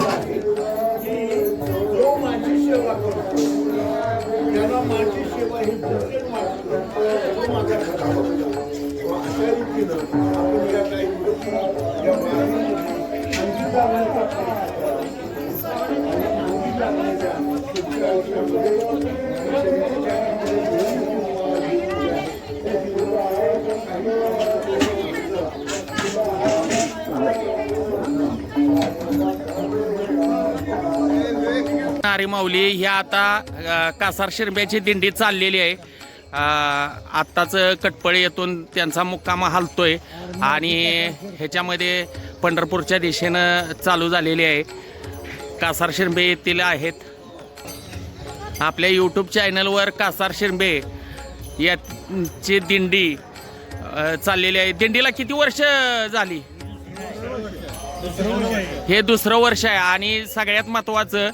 हो, सेवा आहे की जो माझी सेवा करतो त्याला माझी सेवा ही माझी माझा अशा रीतीनं आपण या काही गोष्टी या प्रयत्न आयुष्यामध्ये नारी माऊली ह्या आता कासार शिरब्याची दिंडी चाललेली आहे. आत्ताच कटपळे येथून त्यांचा मुक्कामा हलतोय आणि ह्याच्यामध्ये पंढरपूरच्या दिशेनं चालू झालेली आहे. कासार शिरबे येथील आहेत. आपल्या यूट्यूब चॅनलवर कासार शिरबे याची दिंडी चाललेली आहे. दिंडीला किती वर्ष झाली? हे दुसरं वर्ष आहे आणि सगळ्यात महत्वाचं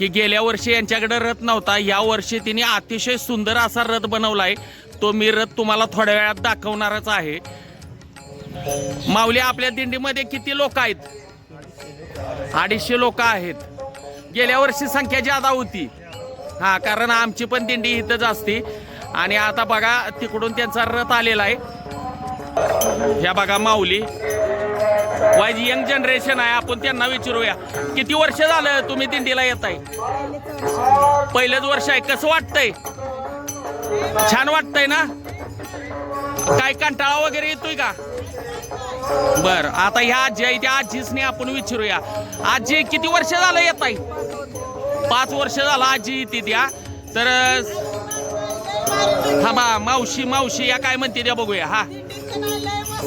की गेल्या वर्षी यांच्याकडे रथ नव्हता. या वर्षी तिने अतिशय सुंदर असा रथ बनवलाय. तो मी रथ तुम्हाला थोड्या वेळात दाखवणारच आहे. माऊली आपल्या दिंडीमध्ये किती लोक आहेत? अडीचशे लोक आहेत. गेल्या वर्षी संख्या जादा होती. हा कारण आमची पण दिंडी इथंच असते. आणि आता बघा तिकडून त्यांचा रथ आलेला आहे. ह्या बघा माऊली. वाईज यंग जनरेशन आहे आपण त्यांना विचारूया. किती वर्ष झालं तुम्ही दिंडीला येत आहे पहिलंच वर्ष आहे. कसं वाटतंय? छान वाटतंय ना? काय कंटाळा वगैरे येतोय का? बर आता ह्या आजी आहे त्या आजीसने आपण विचारूया. आजी किती वर्ष झालं येत आहे पाच वर्ष झालं आजी येते त्या तर हा बा मावशी मावशी या काय म्हणते त्या बघूया हा?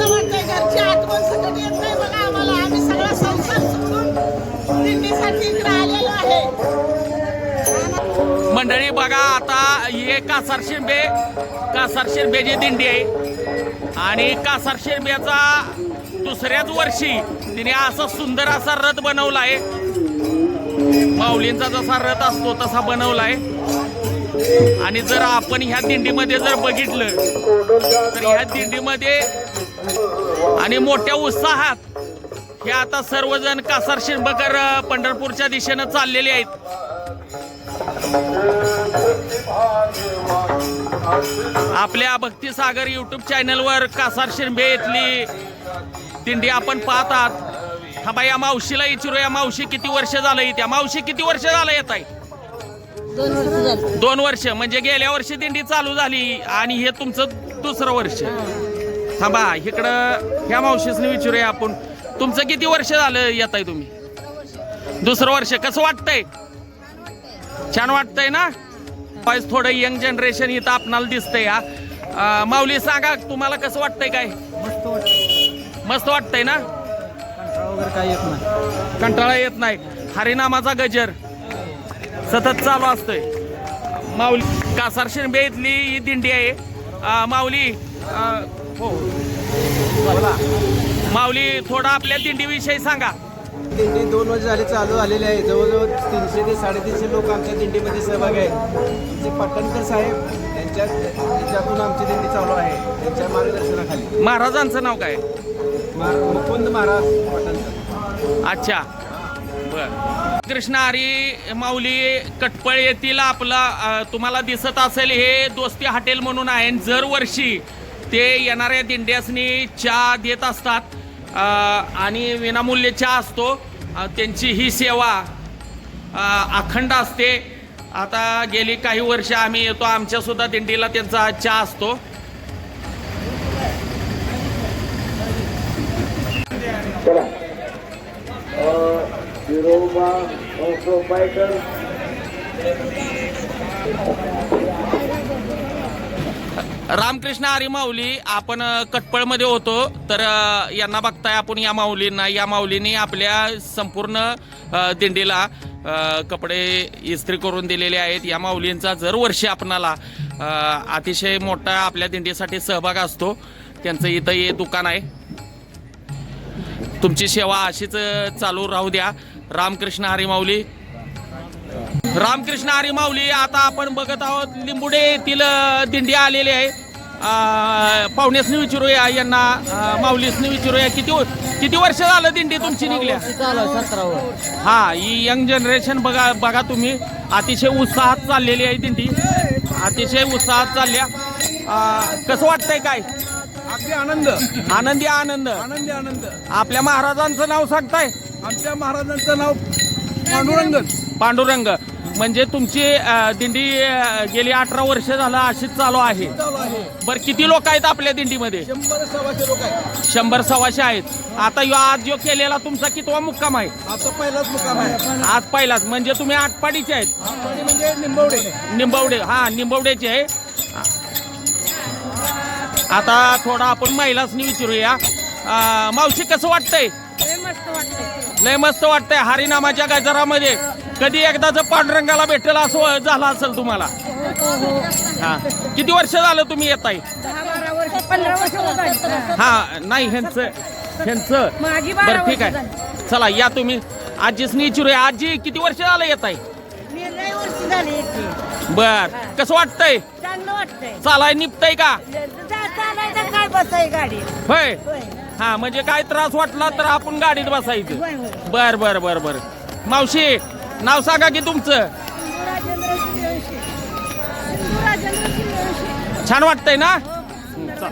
आठवण येत नाही बघा आम्हाला आम्ही सगळा संसार सोडून दिंडीसाठी इकडे आलेलो आहे. मंडळी बघा आता हे कासार शिरबे कासार शिरबेची दिंडी आहे. आणि कासार शिरब्याचा दुसऱ्याच वर्षी तिने असा सुंदर असा रथ बनवला आहे माऊलींचा जसा रथ असतो तसा बनवलाय. आणि जर आपण ह्या दिंडीमध्ये जर बघितलं तर ह्या दिंडीमध्ये आणि मोठ्या उत्साहात हे आता सर्वजण कासार शिरबकर अ, पंढरपूरच्या दिशेनं चाललेले आहेत. आपल्या भक्तिसागर युट्यूब चॅनलवर कासार शिरबे इथली दिंडी आपण पाहतात. थांबा या मावशीला विचारू या मावशी किती वर्ष झालं इथे? मावशी किती वर्ष झालं येत आहे? दोन वर्ष झाली. दोन वर्ष. म्हणजे गेल्या वर्षी दिंडी चालू झाली आणि हे तुमचं दुसरं वर्ष. थांबा इकडं ह्या मावशीसने विचारूया आपण. तुमचं किती वर्ष झालं येत आहे तुम्ही? दुसरं वर्ष कसं वाटतंय? छान वाटतंय ना? पाहिजे थोडं यंग जनरेशन इथं आपणाला दिसतंय हा. माऊली सांगा तुम्हाला कसं वाटतंय काय? मस्त वाटतं मस्त वाटतंय ना? कंटाळा येत नाही. कंटाळा येत नाही. हरिनामाचा गजर. सतत चालू असतोय. माऊली कासार शिरबे इथली ही दिंडी आहे. माऊली हो माऊली थोडा आपल्या दिंडीविषयी सांगा. दिंडी दोन वर्ष झाली चालू झालेली आहे. जवळजवळ तीनशे ते साडेतीनशे लोक आमच्या दिंडीमध्ये सहभागी आहेत. आमचे पाटणकर साहेब यांच्या याच्यातून आमची दिंडी चालू आहे. त्यांच्या मार्गदर्शनाखाली. महाराजांचं नाव काय? मार मुकुंद महाराज पाटणकर. अच्छा. बर. कृष्ण हरी माऊली कटपळ येथील आपला अ, तुम्हाला दिसत असेल हे दोस्ती हॉटेल म्हणून आहे. आणि दरवर्षी ते येणाऱ्या दिंड्यासनी चहा देत असतात. आणि विनामूल्य चहा असतो. त्यांची ही सेवा अखंड असते. आता गेली काही वर्ष आम्ही येतो. आमच्यासुद्धा दिंडीला त्यांचा चहा असतो. चला. विरोबा रामकृष्ण हरी माऊली आपण कटपळमध्ये होतो. तर यांना बघताय आपण या माऊलींना. या माऊलींनी आपल्या संपूर्ण दिंडीला कपडे इस्त्री करून दिलेले आहेत. या माऊलींचा जर वर्षी आपणाला अतिशय मोठा आपल्या दिंडीसाठी सहभाग असतो. त्यांचं इथं हे दुकान आहे. तुमची सेवा अशीच चालू राहू द्या. रामकृष्ण हरी माऊली रामकृष्ण हरी माऊली आता आपण बघत आहोत लिंबुडे येथील दिंडी आलेली आहे. पाहुण्यासनी विचारूया यांना माऊलीसनी विचारूया. किती किती वर्ष झालं दिंडी तुमची निघल्या? हा ही यंग जनरेशन बघा बघा तुम्ही. अतिशय उत्साहात चाललेली आहे दिंडी. अतिशय उत्साहात चालल्या. कसं वाटतंय काय? अगदी आनंद. आनंदी आनंद. आनंदी आनंद. आपल्या महाराजांचं नाव सांगताय? आमच्या महाराजांचं नाव पांडुरंगन. पांडुरंग. म्हणजे तुमची अं, दिंडी अं, गेली अठरा वर्ष झालं अशीच चालू आहे. चालू आहे. बरं किती लोक आहेत आपल्या दिंडीमध्ये? शंभर सव्वाशे लोक आहेत. शंभर सव्वाशे आहेत. आता ह्यो आज जो केलेला तुमचा कितवा मुक्काम आहे? आता पहिलाच मुकाम आहे. आज पहिलाच. म्हणजे तुम्ही आटपाडीचे आहेत. आणि म्हणजे निंबवडे. निंबवडे. हा निंबवड्याचे आहे. आता थोडा आपण महिलासनी विचारूया. अं, मावशी कसं वाटतंय. लय मस्त वाटतंय. हरिनामाच्या गजरामध्ये. कधी एकदाच पांडुरंगाला भेटेल असं झालं असेल तुम्हाला? हा. किती वर्ष झालं तुम्ही येत आहे. हा नाही ह्यांचं ह्यांचं. माझी बारा बरं ठीक वर्ष आहे. चला या तुम्ही. आजीसनी विचारूया आजी किती वर्ष झालं येत आहे? बर. कसं वाटतंय? चालाय निपतंय का? गाडी होय. हा म्हणजे काय त्रास वाटला तर आपण गाडीत बसायचं. बर बर बर बर. मावशी नाव सांगा की तुमचं. छान वाटतंय ना? चला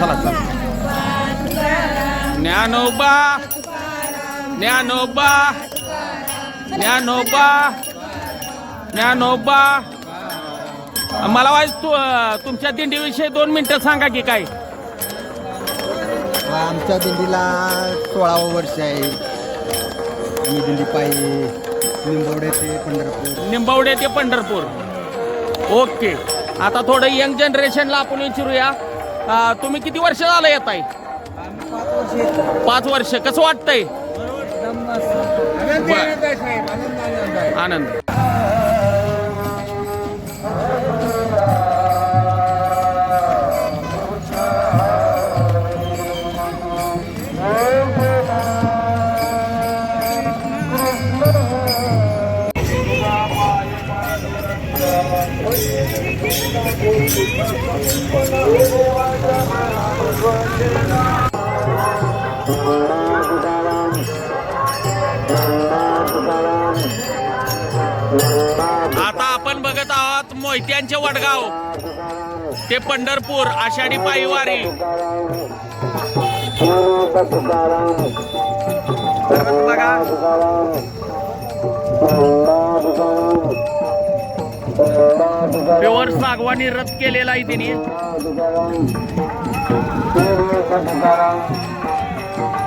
चला. चला ज्ञानोबा ज्ञानोबा ज्ञानोबा ज्ञानोबा. मला वाईज तू तुमच्या दिंडीविषयी दोन मिनिटं सांगा की काय? आमच्या दिंडीला सोळावं वर्ष आहे. आम्ही दिंडी पायी निंबवडे ते पंढरपूर. निंबवडे ते पंढरपूर. ओके. आता थोडं यंग जनरेशनला आपण विचारूया. तुम्ही किती वर्ष झालं येत आहे पाच वर्ष. कसं वाटतंय? आनंदी. आता आपण बघत आहोत मोहित्यांचे वडगाव. ते पंढरपूर आषाढी पायवारी. बघा प्युअर सागवानी रद्द केलेला आहे तिने.